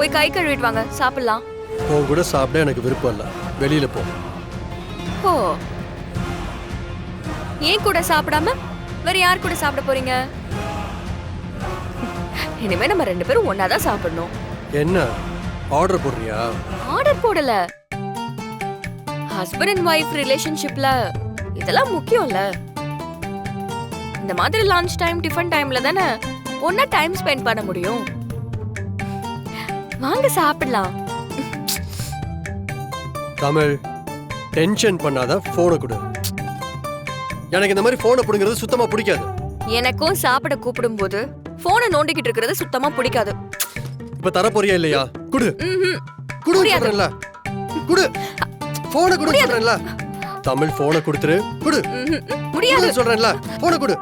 போய் கை கழுவிட்டு வாங்க சாப்பிடலாம். உன் கூட சாப்பிட எனக்கு விருப்பம் இல்லை. வெளியில போ. ஓ ஏன் கூட சாப்பிடாம? வேற யார் கூட சாப்பிட போறீங்க? இனிமே நம்ம ரெண்டு பேரும் ஒன்னா தான் சாப்பிடணும். என்ன? ஆர்டர் போடுறியா? ஆர்டர் போடல. ஹஸ்பண்ட் அண்ட் ஒய்ஃப் ரிலேஷன்ஷிப்ல இதெல்லாம் முக்கியம்ல. இந்த மாதிரி லஞ்ச் டைம் டிஃபன் டைம்ல தானே ஒன்னா டைம் ஸ்பெண்ட் பண்ண முடியும். வாங்க சாப்பிடலாம். தமிழ் டென்ஷன் பண்ணாத போனை கொடு. எனக்கு இந்த மாதிரி போனை பிடுங்கிறது சுத்தமா பிடிக்காது. எனக்கும் சாப்பிட கூப்பிடும்போது போனை நோண்டிக்கிட்டு இருக்கிறது சுத்தமா பிடிக்காது. இப்ப தர போறியா இல்லையா? குடு. குடு. சொல்றேன்ல. குடு. போனை குடு சொல்றேன்ல. தமிழ் போனை கொடுத்துரு. குடு. முடியாது. சொல்றேன்ல. போனை குடு.